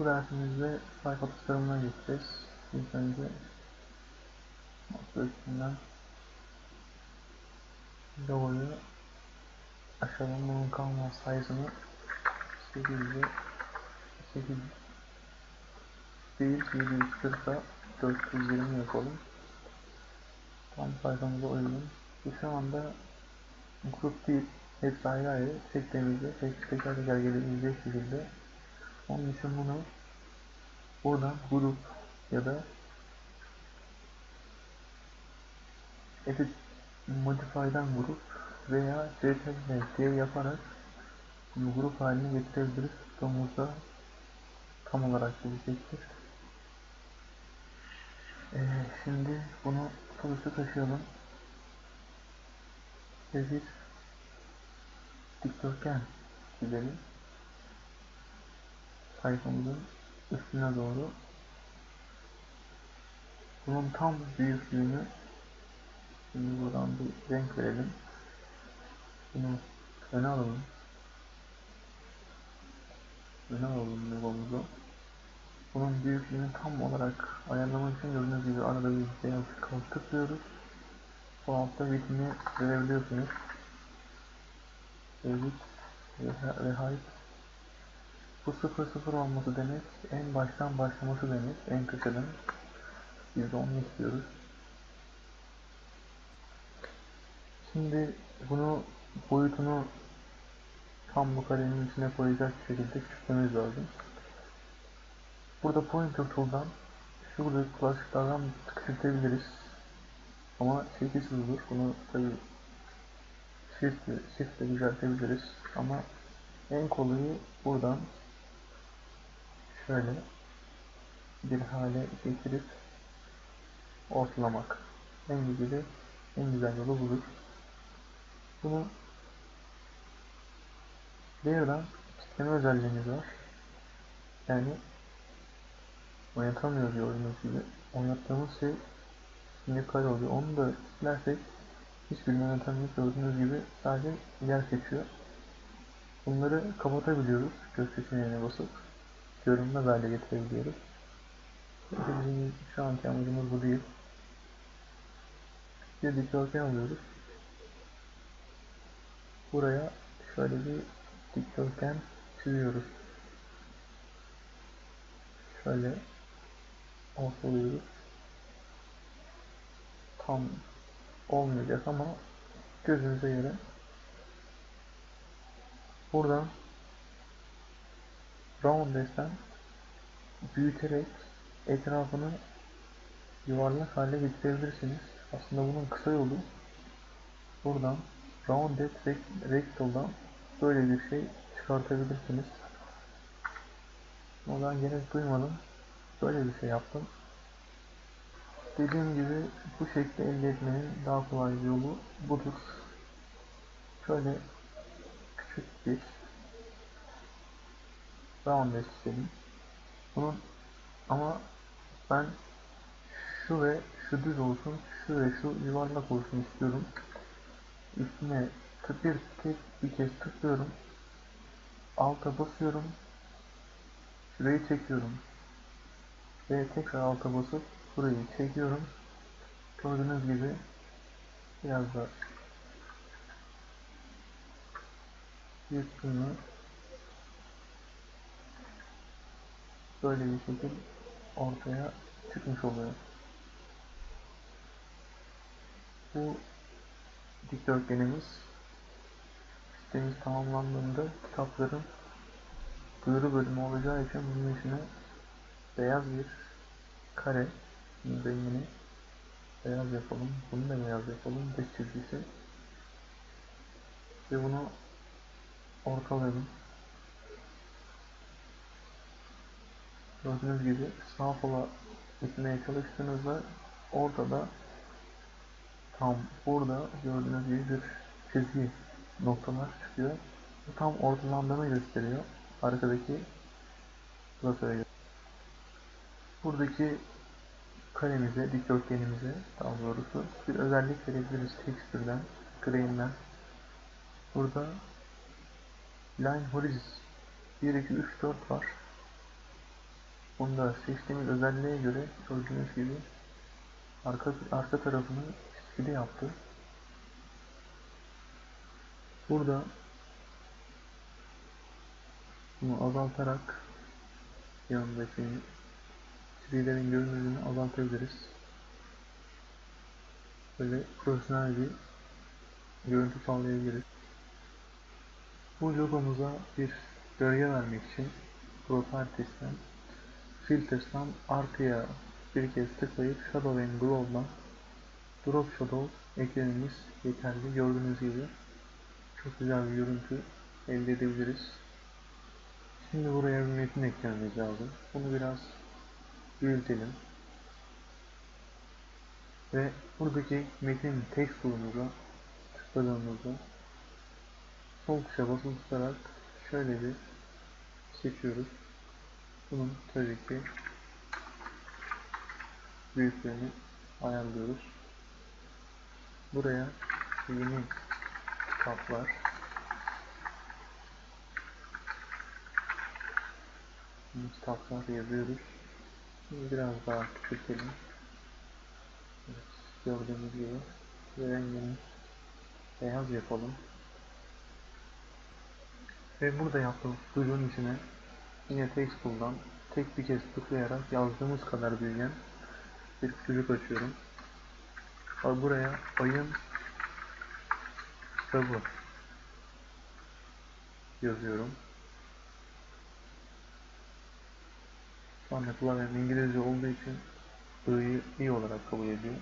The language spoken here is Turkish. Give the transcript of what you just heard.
Bu dersimizde sayfa tasarımına geçeceğiz. İlk önce masa üstünden logoyu aşağıdan bunun kanvas sayısını 800'e 8 değil 740'a 420 yapalım. Tam sayfamıza uygun. Bu şu anda grup değil. Hepsi ayrı ayrı. Çektiğimizde tek teker teker gelebilecek şekilde. Onun için bunu buradan grup ya da edit modify'dan grup veya ctrl diye yaparak grup haline getirebiliriz. Tutumuzda tam olarak gelecektir. Ee, şimdi bunu otobüse taşıyalım. Ve bir dikdörtgen çizelim. Sayfamızın üstüne doğru. Bunun tam büyüklüğünü şimdi buradan bir renk verelim. Bunu öne alalım. Öne alalım logomuzu. Bunun büyüklüğünü tam olarak ayarlamak için gördüğünüz gibi arada bir beyaz kalıp tıklıyoruz. Bu altta bitimi verebiliyorsunuz. Edit ve height. Bu 0 0 olması demek en baştan başlaması demek. En köşeden. Biz de onu istiyoruz. Şimdi bunu boyutunu tam bu karenin içine koyacak şekilde küçültmemiz lazım. Burada pointer tool'dan şurada klaslardan küçültebiliriz. Ama şekilsiz olur. Bunu tabi shift, shift ile düzeltebiliriz. Ama en kolayı buradan şöyle bir hale getirip ortalamak. En güzeli, en güzel yolu budur. Bunu Layer'dan kitleme özelliğimiz var. Yani oynatamıyoruz gördüğünüz gibi. Oynattığımız şey şimdi kare oluyor. Onu da kitlersek hiçbirini oynatamıyoruz. Gördüğünüz gibi sadece yer seçiyor. Bunları kapatabiliyoruz. Göz seçeneğine basıp görünmez hale getirebiliyoruz. Bizim şu anki amacımız bu değil. Bir dikdörtgen alıyoruz. Buraya şöyle bir dikdörtgen çiziyoruz. Şöyle ortalıyoruz. Tam olmayacak ama gözünüze göre buradan roundness'ten büyüterek etrafını yuvarlak hale getirebilirsiniz. Aslında bunun kısa yolu buradan rounded rectal'dan böyle bir şey çıkartabilirsiniz. Ama ben gerek duymadım. Böyle bir şey yaptım. Dediğim gibi bu şekilde elde etmenin daha kolay yolu budur. Şöyle küçük bir round istedim. Bunun ama ben şu ve şu düz olsun, şu ve şu yuvarlak olsun istiyorum. Üstüne bir tek bir kez tıklıyorum. Alta basıyorum. Şurayı çekiyorum. Ve tekrar alta basıp burayı çekiyorum. Gördüğünüz gibi biraz da yüzünü böyle bir şekil ortaya çıkmış oluyor. Bu dikdörtgenimiz sitemiz tamamlandığında kitapların duyuru bölümü olacağı için bunun içine beyaz bir kare rengini beyaz yapalım. Bunu da beyaz yapalım. Dış çizgisi ve bunu ortalayalım. Gördüğünüz gibi sağ sola gitmeye çalıştığınızda ortada tam burada gördüğünüz gibi bir çizgi noktalar çıkıyor. Bu tam ortalandığını gösteriyor. Arkadaki klasöre. Buradaki karemize, dikdörtgenimize daha doğrusu bir özellik verebiliriz texture'den, grain'den. Burada line horizon 1, 2, 3, 4 var. Onu da seçtiğimiz özelliğe göre gördüğünüz gibi arka, arka tarafını çizgili yaptı. Burada bunu azaltarak yanındaki çizgilerin görünürlüğünü azaltabiliriz. Böyle profesyonel bir görüntü sağlayabiliriz. Bu logomuza bir gölge vermek için Properties'ten Filters'tan artıya bir kez tıklayıp Shadow and Glow'dan Drop Shadow eklememiz yeterli. Gördüğünüz gibi çok güzel bir görüntü elde edebiliriz. Şimdi buraya bir metin eklememiz lazım. Bunu biraz büyütelim. Ve buradaki metin text tool'umuza tıkladığımızda sol tuşa basılı tutarak şöyle bir seçiyoruz. Bunun tabii ki büyüklüğünü ayarlıyoruz. Buraya yeni kaplar kaplar yazıyoruz. Şimdi biraz daha küçültelim. Evet, gördüğünüz gibi rengini beyaz yapalım. Ve burada yaptığımız kuyruğun içine yine tool'dan tek bir kez tıklayarak yazdığımız kadar büyüyen bir çocuk açıyorum. Ve buraya ayın kitabı yazıyorum. Şu anda İngilizce olduğu için I'yı i olarak kabul ediyor.